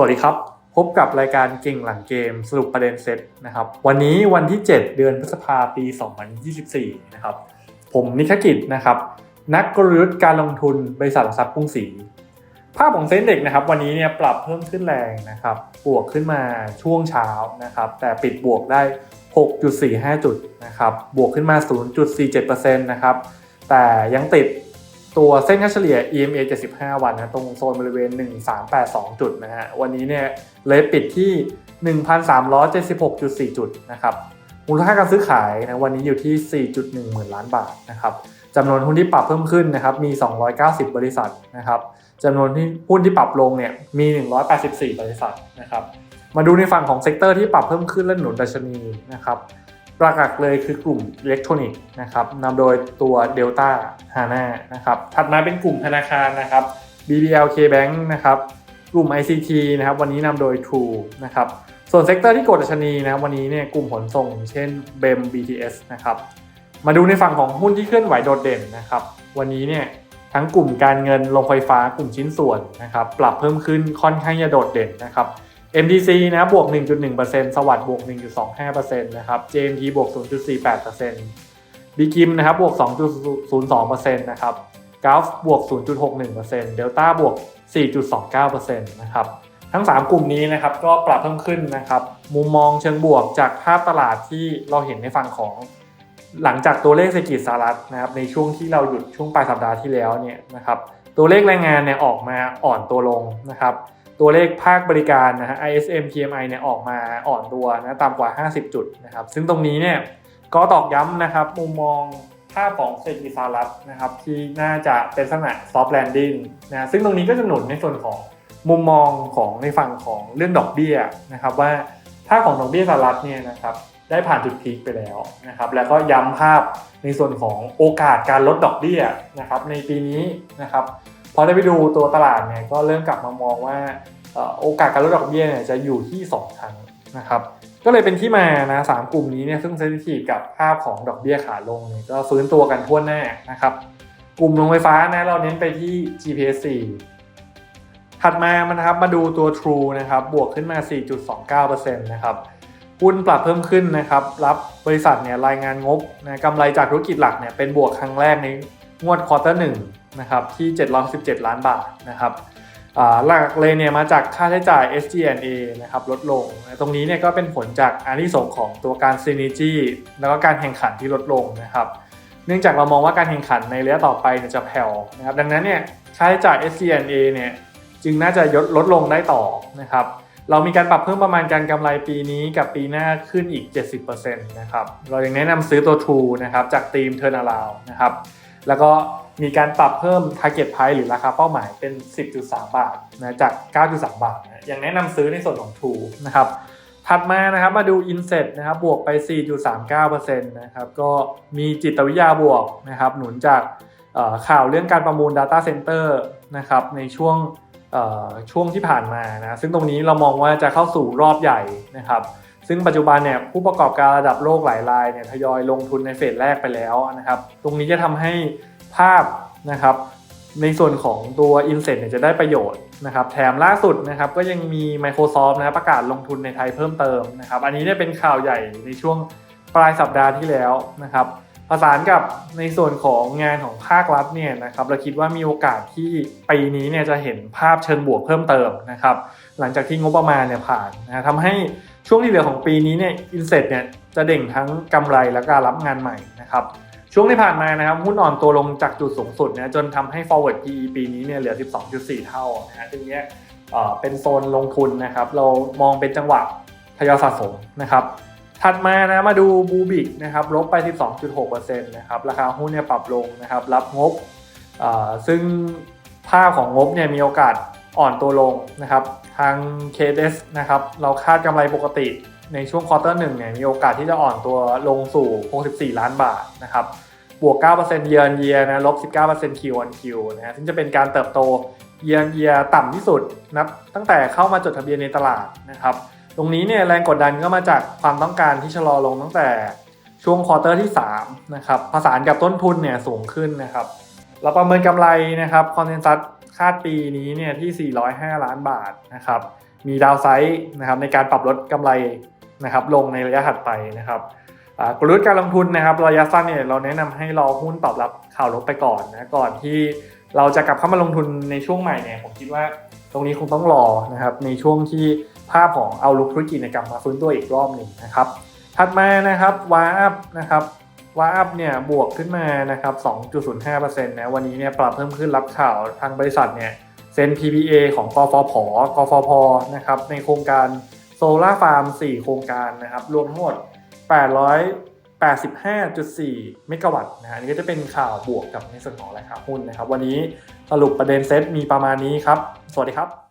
สวัสดีครับ พบกับรายการเก่งหลังเกมสรุปประเด็นเซตนะครับ วันนี้วันที่ 7 เดือนพฤษภาปี 2024 นะครับ ผมนิคกิจนะครับ นักกลยุทธ์การลงทุนบริษัทหลักทรัพย์กรุงศรีภาพของเซ็นเด็กนะครับ วันนี้เนี่ยปรับเพิ่มขึ้นแรงนะครับ บวกขึ้นมาช่วงเช้านะครับ แต่ปิดบวกได้ 6.45 จุดนะครับ บวกขึ้นมา 0.47%นะครับ แต่ยังติด ตัวเส้นค่าเฉลี่ย EMA 75 วันนะตรงโซนบริเวณ 1382 จุดนะฮะวันนี้เนี่ยเลยปิดที่ 1,376.4 จุดนะครับมูลค่าการซื้อขายนะวันนี้อยู่ที่ 4.1 หมื่นล้านบาทนะครับจำนวนหุ้นที่ปรับเพิ่มขึ้นนะครับมี 290 บริษัทนะครับจำนวนที่หุ้นที่ปรับลงเนี่ยมี 184 บริษัทนะครับมาดูในฝั่งของเซกเตอร์ที่ปรับเพิ่มขึ้นและหนุนดัชนีนะครับ หลักๆเลยคือกลุ่มอิเล็กทรอนิกส์นะครับนำโดยตัว Delta HANA นะครับถัดมาเป็นกลุ่มธนาคารนะครับ BBLK Bank นะครับกลุ่ม ICT นะครับวันนี้นำโดย True นะครับส่วนเซกเตอร์ที่กดดัชนีนะครับวันนี้เนี่ยกลุ่มขนส่ง เช่น BEM BTS นะครับมาดูในฝั่งของหุ้นที่เคลื่อนไหวโดดเด่นนะครับวันนี้เนี่ยทั้งกลุ่มการเงินโรงไฟฟ้ากลุ่มชิ้นส่วนนะครับปรับเพิ่มขึ้นค่อนข้างจะโดดเด่นนะครับ MDC นะบวก 1.1%สวัสด์บวก 1.25%นะครับ JMT บวก 0.48% b กิมนะครับบวก 2.02%นะครับกราฟบวก 0.61% Delta บวก 4.29%นะครับทั้ง 3 กลุ่มนี้นะครับก็ปรับเพิ่มขึ้นนะครับ มุมมองเชิงบวกจากภาพตลาดที่เราเห็นในฝั่งของ หลังจากตัวเลขเศรษฐกิจสหรัฐนะครับในช่วงที่เราหยุดช่วงปลายสัปดาห์ที่แล้วเนี่ยนะครับตัวเลขแรงงานเนี่ยออกมาอ่อนตัวลงนะครับ ตัวเลขภาคบริการนะฮะ ISM PMI เนี่ยออกมาอ่อนตัวนะต่ำกว่า 50 จุดนะครับ ซึ่งตรงนี้เนี่ยก็ตอกย้ำนะครับมุมมองภาพของเศรษฐกิจสหรัฐนะครับที่น่าจะเป็นลักษณะ soft landing นะซึ่งตรงนี้ก็จะหนุนในส่วนของมุมมองของในฝั่งของเรื่องดอกเบี้ยนะครับว่าภาพของดอกเบี้ยสหรัฐเนี่ยนะครับได้ผ่านจุดพีคไปแล้วนะครับแล้วก็ย้ำภาพในส่วนของโอกาสการลดดอกเบี้ยนะครับในปีนี้นะครับ พอได้ไปดูตัวตลาดเนี่ยก็เริ่มกลับมามองว่าโอกาสการลดดอกเบี้ยเนี่ยจะอยู่ที่2ครั้งนะครับก็เลยเป็นที่มานะสามกลุ่มนี้เนี่ยซึ่งเซนซิทีฟกับภาพของดอกเบี้ยขาลงเนี่ยก็ฟื้นตัวกันทั่วหน้านะครับกลุ่มโรงไฟฟ้านะเราเน้นไปที่ GPS 4 ถัดมามันนะครับมาดูตัว True นะครับบวกขึ้นมา 4.29%นะครับหุ้นปรับเพิ่มขึ้นนะครับรับบริษัทเนี่ยรายงานงบนะกำไรจากธุรกิจหลักเนี่ยเป็นบวกครั้งแรกในงวดควอเตอร์หนึ่ง นะครับที่ 717 ล้านบาทนะครับหลักเลยเนี่ยมาจากค่าใช้จ่าย SG&A นะครับลดลง ตรงนี้เนี่ยก็เป็นผลจากอานิสงของตัวการ Synergy แล้วก็การแข่งขันที่ลดลงนะครับเนื่องจากเรามองว่าการแข่งขันในระยะต่อไปเนี่ยจะแผ่วนะครับดังนั้นเนี่ยค่าใช้จ่าย SG&A เนี่ยจึงน่าจะลดลดลงได้ต่อนะครับเรามีการปรับเพิ่มประมาณการกำไรปีนี้กับปีหน้าขึ้นอีก 70%นะครับเรายังแนะนำซื้อตัว True นะครับจากทีม Turnaround นะครับ แล้วก็มีการปรับเพิ่ม target price หรือราคาเป้าหมายเป็น 10.3 บาทนะจาก 9.3 บาทนะยังแนะนำซื้อในส่วนของ True นะครับ ถัดมานะครับมาดู Inset นะครับบวกไป 4.39%นะครับก็มีจิตวิทยาบวกนะครับหนุนจากข่าวเรื่องการประมูล Data Center นะครับในช่วงช่วงที่ผ่านมานะซึ่งตรงนี้เรามองว่าจะเข้าสู่รอบใหญ่นะครับ ซึ่งปัจจุบันเนี่ยผู้ประกอบการระดับโลกหลายรายเนี่ยทยอยลงทุนในเฟสแรกไปแล้วนะครับ ตรงนี้จะทำให้ภาพนะครับในส่วนของตัว i n s e t เนี่ยจะได้ประโยชน์นะครับ แถมล่าสุดนะครับก็ยังมี Microsoft นะครับประกาศลงทุนในไทยเพิ่มเติมนะครับ อันนี้เนี่ยเป็นข่าวใหญ่ในช่วงปลายสัปดาห์ที่แล้วนะครับประสานกับในส่วนของงานของภาครัฐเนี่ยนะครับเราคิดว่ามีโอกาสที่ปีนี้เนี่ยจะเห็นภาพเชิงบวกเพิ่มเติมนะครับ หลังจากที่งบประมาณเนี่ยผ่านนะทำให้ ช่วงที่เหลือของปีนี้เนี่ยอินเซ็ตเนี่ยจะเด่งทั้งกำไรและการรับงานใหม่นะครับช่วงที่ผ่านมานะครับหุ้นอ่อนตัวลงจากจุดสูงสุดนะจนทำให้ forward PE ปีนี้เนี่ยเหลือ 12.4 เท่านะฮะตรงนี้เป็นโซนลงทุนนะครับ เรามองเป็นจังหวะทยอยสะสมนะครับ ถัดมานะมาดูบูบิกนะครับลบไป 12.6%นะครับราคาหุ้นเนี่ยปรับลงนะครับ รับงบซึ่งภาพของงบเนี่ยมีโอกาส อ่อนตัวลงนะครับ ทาง KS นะครับ เราคาดกำไรปกติในช่วงควอเตอร์หนึ่งเนี่ยมีโอกาสที่จะอ่อนตัวลงสู่ 64 ล้านบาทนะครับ บวก9% year on year นะ ลบ 19% Q on Q นะฮะซึ่งจะเป็นการเติบโต year on year ต่ำที่สุดนับตั้งแต่เข้ามาจดทะเบียนในตลาดนะครับ ตรงนี้เนี่ยแรงกดดันก็มาจากความต้องการที่ชะลอลงตั้งแต่ช่วงควอเตอร์ที่3นะครับ ผสานกับต้นทุนเนี่ยสูงขึ้นนะครับ เราประเมินกำไรนะครับคอนเทนซัส คาดปีนี้เนี่ยที่ 405 ล้านบาทนะครับมีดาวไซด์นะครับในการปรับลดกำไรนะครับลงในระยะถัดไปนะครับกลยุทธ์การลงทุนนะครับระยะสั้นเนี่ยเราแนะนำให้รอหุ้นตอบรับข่าวลบไปก่อนนะก่อนที่เราจะกลับเข้ามาลงทุนในช่วงใหม่เนี่ยผมคิดว่าตรงนี้คงต้องรอนะครับในช่วงที่ภาพของเอาลุกธุรกิจในกลับมาฟื้นตัวอีกรอบหนึ่งนะครับถัดมานะครับวาอัพนะครับ ว่าอัพเนี่ยบวกขึ้นมานะครับ 2.05%นะวันนี้เนี่ยปรับเพิ่มขึ้นรับข่าวทางบริษัทเนี่ยเซ็น PPA ของกฟผกฟพนะครับในโครงการโซลาร์ฟาร์ม 4 โครงการนะครับ รวมทั้งหมด 885.4 เมกะวัตต์นะฮะนนี่ก็จะเป็นข่าวบวกกับในส่วนของราคาหุ้นนะครับ วันนี้สรุปประเด็นเซตมีประมาณนี้ครับ สวัสดีครับ